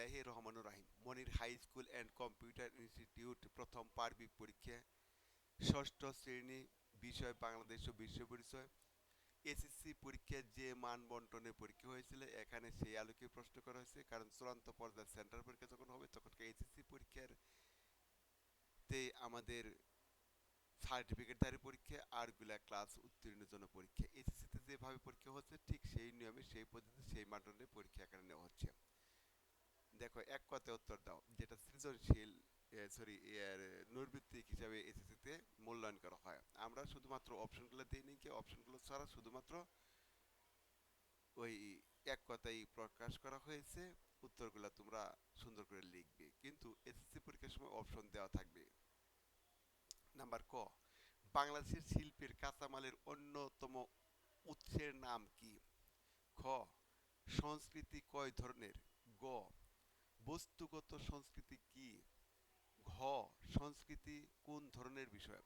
বিসমিল্লাহ রহমানুর রাহিম, Monir high school and computer institute প্রথম পার্বিক পরীক্ষা, ষষ্ঠ শ্রেণি বিষয় বাংলাদেশ ও বিশ্ব পরিচয়, এসএসসি পরীক্ষার যে মান বন্টনের পরীক্ষা হয়েছিল, এখানে সেই আলোকে প্রশ্ন করা হয়েছে, কারণ চূড়ান্ত পর্যায়ে সেন্টার পরীক্ষা যখন হবে, তখন এসএসসি পরীক্ষার তে আমাদের সার্টিফিকেটধারী পরীক্ষা আরগুলা ক্লাস উত্তীর্ণের জন্য পরীক্ষা। এসএসসিতে যেভাবে পরীক্ষা হচ্ছে, ঠিক সেই নিয়মে, সেই পদ্ধতি সেই মাধ্যমে পরীক্ষা এখানে নেওয়া হচ্ছে। দেখো, এক কথায় উত্তর দাও। যেটা সৃজনশীল সরি নৈর্বৃত্তিক হিসাবে এসএসসিতে মূল্যায়ন করা হয়। আমরা শুধুমাত্র অপশনগুলো দিই নি কি? অপশনগুলো ছাড়া শুধুমাত্র ওই এক কথাই প্রকাশ করা হয়েছে, উত্তরগুলো তোমরা সুন্দর করে লিখবে। কিন্তু এসএসসি পরীক্ষার সময় অপশন দেওয়া থাকবে। নাম্বার ক, বাংলাদেশের শিল্পের কাঁচামালের অন্যতম উৎসের নাম কি? খ, সংস্কৃতি কয় ধরনের? গ বস্তুগত সংস্কৃতি কি? ঘ, সংস্কৃতি কোন ধরনের বিষয়?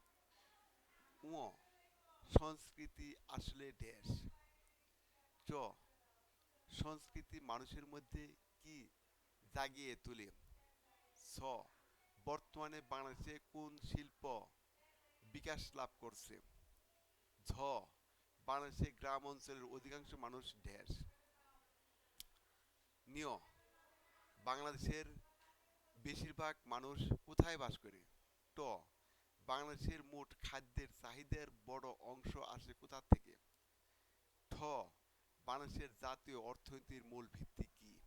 উ সংস্কৃতি আসলে ড্যাশ চ, সংস্কৃতি মানুষের মধ্যে কি জাগিয়ে তোলে? ছ, বর্তমানে বাংলাদেশে কোন শিল্প বিকাশ লাভ করছে? ঝ, বাংলাদেশে গ্রাম অঞ্চলের অধিকাংশ মানুষ ড্যাশ নিয় বাংলাদেশের বেশিরভাগ মানুষ কোথায় বাস করে? ট, বাংলাদেশের মোট খাদ্যের চাহিদার বড় অংশ আসে কোথা থেকে? ঠ, বাংলাদেশের জাতীয় অর্থনীতির মূল ভিত্তি কি?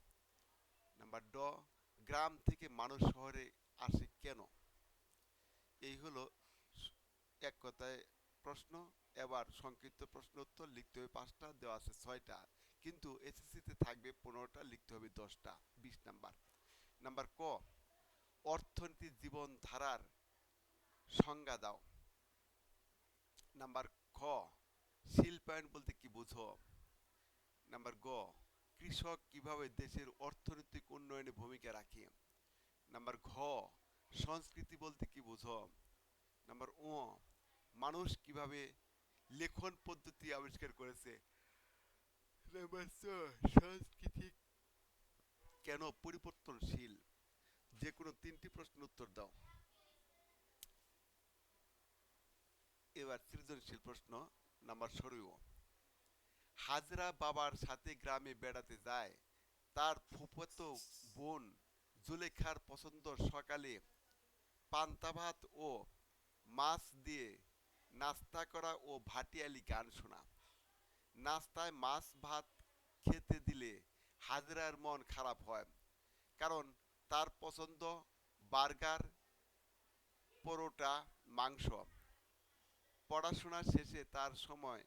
নাম্বার ড, গ্রাম থেকে মানুষ শহরে আসে কেন? এই হলো এক কথায় প্রশ্ন। এবার সংক্ষিপ্ত প্রশ্ন উত্তর লিখতে হবে পাঁচটা, দেওয়া আছে ছয়টা। কিন্তু এসএসসিতে থাকবে পনেরোটা, লিখতে হবে দশটা, বিশ নাম্বার। নাম্বার ক, অর্থনীতি জীবন ধারার সংজ্ঞা দাও। নাম্বার খ শিল্পায়ন বলতে কি বুঝো? নাম্বার গ, কৃষক কীভাবে দেশের অর্থনৈতিক উন্নয়নে ভূমিকা রাখে? নাম্বার ঘ, সংস্কৃতি বলতে কি বুঝো? নাম্বার ও মানুষ কীভাবে লেখন পদ্ধতি আবিষ্কার করেছে? কেন পরিবর্তনশীল? যে কোনো তিনটি প্রশ্নের উত্তর দাও। এবার সৃজনশীল প্রশ্ন নাম্বার হাজরা বাবার সাথে গ্রামে বেড়াতে যায়, তার ফুফতো বোন জুলেখার পছন্দ সকালে পান্তা ভাত ও মাছ দিয়ে নাস্তা করা ও ভাটিয়ালি গান শোনা। নাস্তায় মাছ ভাত খেতে দিলে হাজরার মন খারাপ হয়। কারণ তার পছন্দ বার্গার, পরোটা, মাংস। পড়াশোনা শেষে তার সময়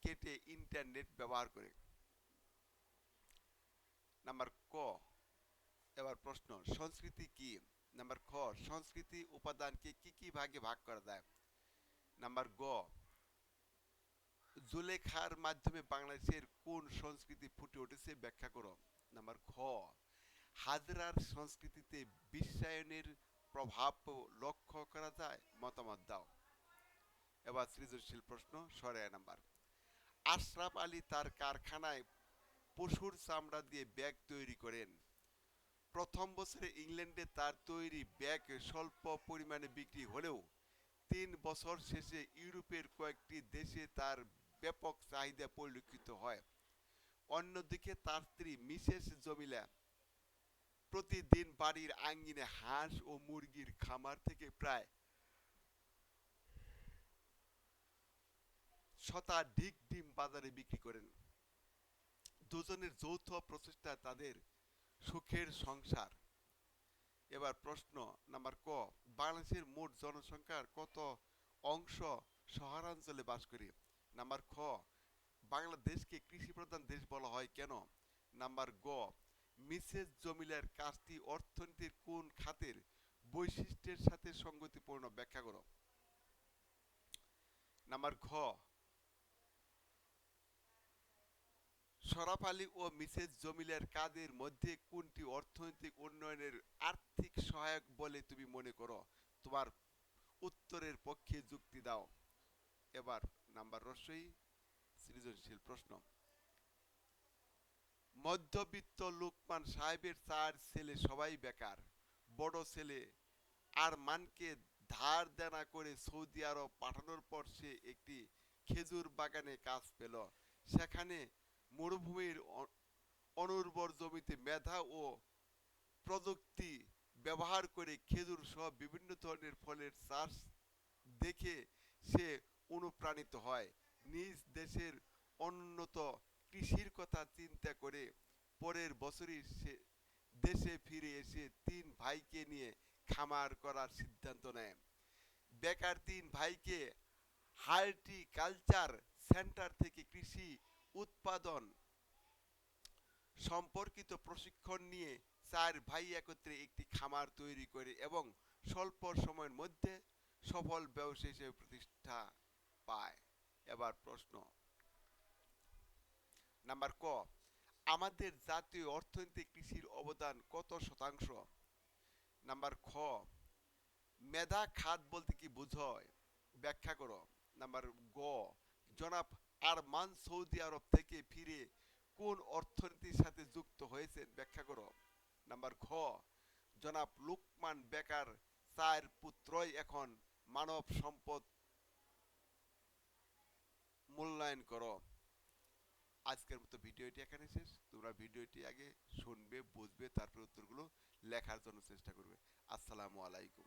কেটে ইন্টারনেট ব্যবহার করে। নাম্বার ক, এবার প্রশ্ন, সংস্কৃতি কি? নাম্বার খ, সংস্কৃতি উপাদানকে কি কি ভাগে ভাগ করা যায়? নাম্বার গ জুলেখার মাধ্যমে বাংলাদেশের কোন সংস্কৃতি ফুটে উঠেছে ব্যাখ্যা করো। নাম্বার খ হাজরার সংস্কৃতিতে বিশ্বায়নের প্রভাব লক্ষ্য করা যায়? মতামত দাও। এবার সৃজনশীল প্রশ্ন সরাই নাম্বার। আশরাফ আলী তার কারখানায় পশুর চামড়া দিয়ে ব্যাগ তৈরি করেন। প্রথম বছরে ইংল্যান্ডে তার তৈরি ব্যাগ স্বল্প পরিমাণে বিক্রি হলেও তিন বছর শেষে ইউরোপের কয়েকটি দেশে তার ব্যাপক চাহিদা পরিলক্ষিত হয়। অন্যদিকে তার স্ত্রী মিসেস জমিলা প্রতিদিন বাড়ির আঙ্গিনে হাঁস ও মুরগির খামার থেকে প্রায় শতাধিক ডিম বাজারে বিক্রি করেন। দুজনের যৌথ প্রচেষ্টা তাদের সুখের সংসার। এবার প্রশ্ন নাম্বার ক, বাংলাদেশের মোট জনসংখ্যার কত অংশ শহরাঞ্চলে বাস করে? নাম্বার খ, বাংলাদেশকে কৃষি প্রধান দেশ বলা হয় কেন? নাম্বার গ, মিসেস জমিলার কাজটি অর্থনীতির কোন খাতের বৈশিষ্ট্যের সাথে সঙ্গতিপূর্ণ? ব্যাখ্যা করো। নাম্বার ঘ, শরাফ আলী ও মিসেস জমিলার কাজের মধ্যে কোনটি অর্থনৈতিক উন্নয়নের আর্থিক সহায়ক বলে তুমি মনে করো? তোমার উত্তরের পক্ষে যুক্তি দাও। এবার নাম্বার রসই সৃজনশীল প্রশ্ন। মধ্যবিত্ত লোকমান সাহেবের চার ছেলে সবাই বেকার। বড় ছেলে আর মানকে ধার দেনা করে সৌদি আরব পাঠানোর পর সে একটি খেজুর বাগানে কাজ পেল। সেখানে মরুভূমির অনুর্বর জমিতে মেধা ও প্রযুক্তি ব্যবহার করে খেজুর সহ বিভিন্ন ধরনের ফলের চাষ দেখে সে অনুপ্রাণিত হয়। নিজ দেশের উন্নত কৃষির কথা চিন্তা করে পরের বছরই সে দেশে ফিরে এসে তিন ভাইকে নিয়ে খামার করার সিদ্ধান্ত নেয়। বেকার তিন ভাইকে হার্টিকালচার সেন্টার থেকে কৃষি উৎপাদন সম্পর্কিত প্রশিক্ষণ নিয়ে চার ভাই একত্রে একটি খামার তৈরি করে এবং স্বল্প সময়ের মধ্যে সফল ব্যবসা হিসেবে প্রতিষ্ঠা পায়। এবার প্রশ্ন। নাম্বার ক, আমাদের জাতীয় অর্থনীতি কৃষির অবদান কত শতাংশ? নাম্বার খ, মেধা খাত বলতে কি বোঝায়? ব্যাখ্যা করো। নাম্বার গ, জনাব আরমান সৌদি আরব থেকে ফিরে কোন অর্থনীতির সাথে যুক্ত হয়েছেন? ব্যাখ্যা করো। নাম্বার খ জনাব লুকমান বেকার চার পুত্রই এখন মানব সম্পদ মূল্যায়ন করো। আজকের মতো ভিডিওটি এখানে শেষ। তোমরা ভিডিওটি আগে শুনবে, বুঝবে, তারপর উত্তরগুলো লেখার জন্য চেষ্টা করবে। আসসালামু আলাইকুম।